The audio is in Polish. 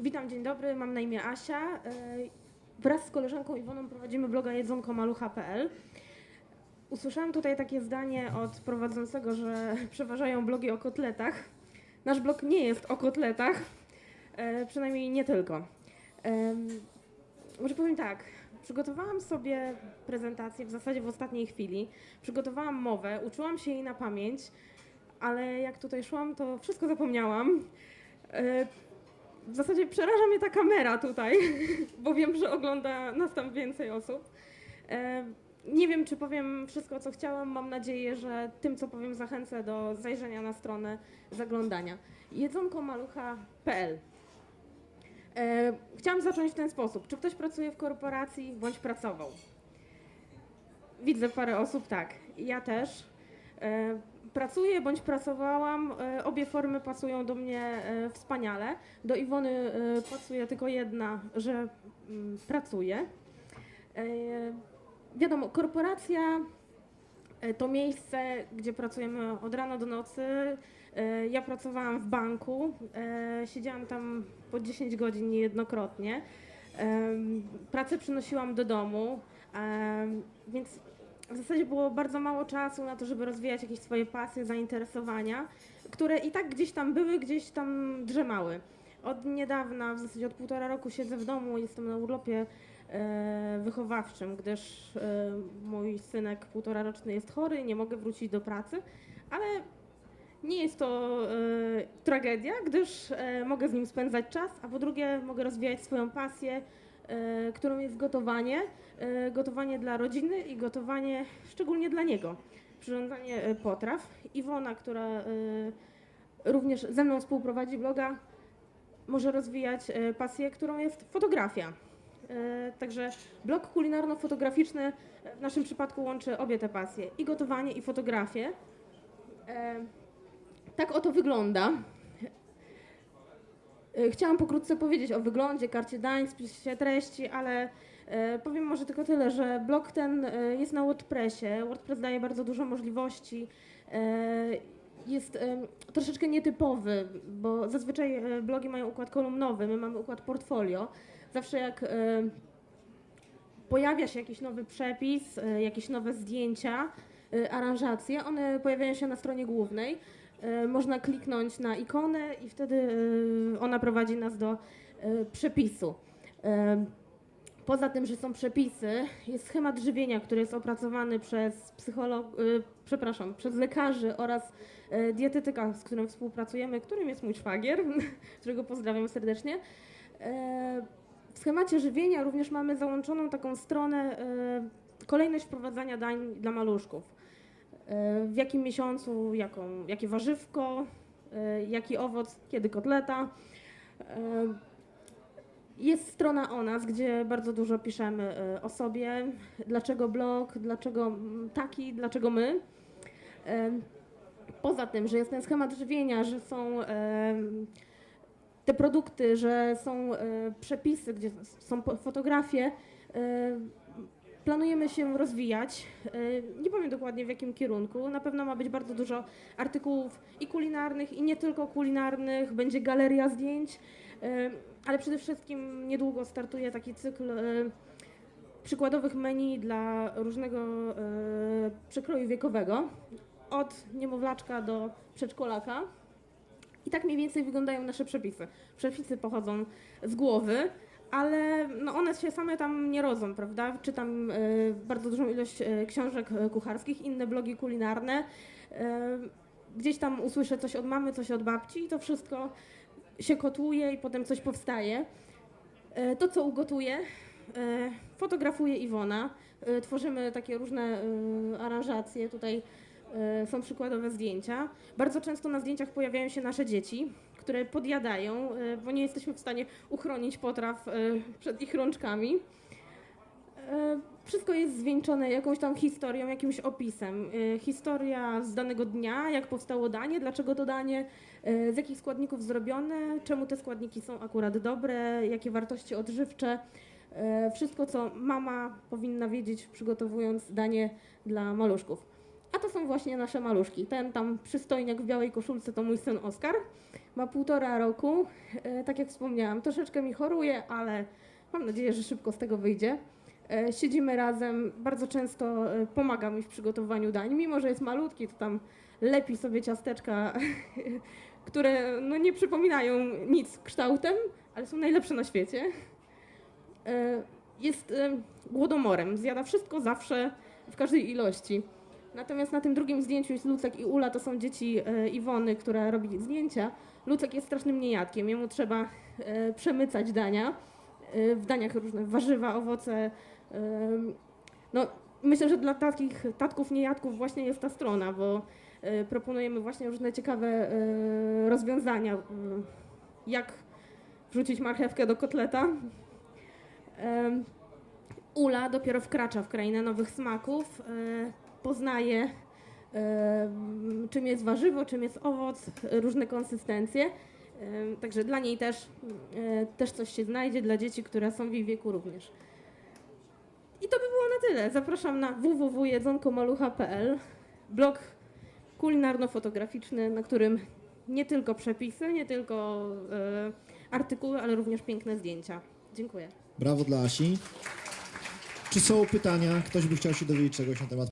Witam, dzień dobry, mam na imię Asia. E, Wraz z koleżanką Iwoną prowadzimy bloga jedzonkomalucha.pl. Usłyszałam tutaj takie zdanie od prowadzącego, że przeważają blogi o kotletach. Nasz blog nie jest o kotletach, e, przynajmniej nie tylko. Może powiem tak, przygotowałam sobie prezentację w zasadzie w ostatniej chwili. Przygotowałam mowę, uczyłam się jej na pamięć, ale jak tutaj szłam, to wszystko zapomniałam. E, w zasadzie przeraża mnie ta kamera tutaj, bo wiem, że ogląda nas tam więcej osób. E, Nie wiem, czy powiem wszystko, co chciałam. Mam nadzieję, że tym, co powiem, zachęcę do zajrzenia na stronę, zaglądania. jedzonkomalucha.pl E, Chciałam zacząć w ten sposób. Czy ktoś pracuje w korporacji bądź pracował? Widzę parę osób, tak. Ja też. Pracuję bądź pracowałam. E, Obie formy pasują do mnie e, wspaniale. Do Iwony e, pasuje tylko jedna, że mm, pracuje. E, Wiadomo, korporacja to miejsce, gdzie pracujemy od rana do nocy. Ja pracowałam w banku, siedziałam tam po 10 godzin niejednokrotnie. Pracę przynosiłam do domu, więc w zasadzie było bardzo mało czasu na to, żeby rozwijać jakieś swoje pasje, zainteresowania, które i tak gdzieś tam były, gdzieś tam drzemały. Od niedawna, w zasadzie od półtora roku siedzę w domu, jestem na urlopie e, wychowawczym, gdyż e, mój synek półtora roczny jest chory, nie mogę wrócić do pracy, ale nie jest to e, tragedia, gdyż e, mogę z nim spędzać czas, a po drugie mogę rozwijać swoją pasję, którą jest gotowanie. E, gotowanie dla rodziny i gotowanie szczególnie dla niego. Przyrządzanie e, potraw. Iwona, która e, również ze mną współprowadzi bloga, może rozwijać e, pasję, którą jest fotografia. E, Także blog kulinarno-fotograficzny w naszym przypadku łączy obie te pasje, i gotowanie, i fotografię. E, Tak oto wygląda. E, Chciałam pokrótce powiedzieć o wyglądzie, karcie dań, spisie treści, ale e, powiem może tylko tyle, że blog ten e, jest na WordPressie. WordPress daje bardzo dużo możliwości. Jest troszeczkę nietypowy, bo zazwyczaj blogi mają układ kolumnowy, my mamy układ portfolio. Zawsze jak pojawia się jakiś nowy przepis, jakieś nowe zdjęcia, aranżacje, one pojawiają się na stronie głównej. E, Można kliknąć na ikonę i wtedy e, ona prowadzi nas do e, przepisu. Poza tym, że są przepisy, jest schemat żywienia, który jest opracowany przez psycholog, przepraszam, przez lekarzy oraz dietetyka, z którym współpracujemy, którym jest mój szwagier, którego pozdrawiam serdecznie. W schemacie żywienia również mamy załączoną taką stronę kolejność wprowadzania dań dla maluszków. W jakim miesiącu, jaką, jakie warzywko, e, jaki owoc, kiedy kotleta. E, Jest strona o nas, gdzie bardzo dużo piszemy e, o sobie, dlaczego blog, dlaczego taki, dlaczego my. Poza tym, że jest ten schemat żywienia, że są te produkty, że są przepisy, gdzie są fotografie, planujemy się rozwijać. E, Nie powiem dokładnie w jakim kierunku. Na pewno ma być bardzo dużo artykułów i kulinarnych, i nie tylko kulinarnych. Będzie galeria zdjęć, e, ale przede wszystkim niedługo startuje taki cykl e, przykładowych menu dla różnego przekroju wiekowego. Od niemowlaczka do przedszkolaka. I tak mniej więcej wyglądają nasze przepisy. Przepisy pochodzą z głowy, ale no one się same tam nie rodzą, prawda? Czytam e, bardzo dużą ilość e, książek e, kucharskich, inne blogi kulinarne. Gdzieś tam usłyszę coś od mamy, coś od babci i to wszystko się kotłuje i potem coś powstaje. To, co ugotuję, fotografuje Iwona. Tworzymy takie różne aranżacje. Tutaj są przykładowe zdjęcia. Bardzo często na zdjęciach pojawiają się nasze dzieci, które podjadają, e, bo nie jesteśmy w stanie uchronić potraw e, przed ich rączkami. E, Wszystko jest zwieńczone jakąś tam historią, jakimś opisem. Historia z danego dnia, jak powstało danie, dlaczego to danie, z jakich składników zrobione, czemu te składniki są akurat dobre, jakie wartości odżywcze. Wszystko, co mama powinna wiedzieć, przygotowując danie dla maluszków. A to są właśnie nasze maluszki. Ten tam przystojniak w białej koszulce to mój syn Oskar. Ma półtora roku. E, tak jak wspomniałam, troszeczkę mi choruje, ale mam nadzieję, że szybko z tego wyjdzie. E, siedzimy razem, bardzo często e, pomaga mi w przygotowaniu dań. Mimo, że jest malutki, to tam lepi sobie ciasteczka, które no, nie przypominają nic kształtem, ale są najlepsze na świecie. Jest głodomorem, zjada wszystko zawsze, w każdej ilości. Natomiast na tym drugim zdjęciu jest Lucek i Ula, to są dzieci e, Iwony, która robi zdjęcia. Lucek jest strasznym niejadkiem, jemu trzeba e, przemycać dania. E, w daniach różne warzywa, owoce. No, myślę, że dla takich tatków niejadków właśnie jest ta strona, bo proponujemy właśnie różne ciekawe rozwiązania, jak wrzucić marchewkę do kotleta. Ula dopiero wkracza w krainę nowych smaków, poznaje czym jest warzywo, czym jest owoc, różne konsystencje. Także dla niej też, e, też coś się znajdzie, dla dzieci, które są w jej wieku również. I to by było na tyle. Zapraszam na www.jedzonkomalucha.pl, blog kulinarno-fotograficzny, na którym nie tylko przepisy, nie tylko e, artykuły, ale również piękne zdjęcia. Dziękuję. Brawo dla Asi. Czy są pytania? Ktoś by chciał się dowiedzieć czegoś na temat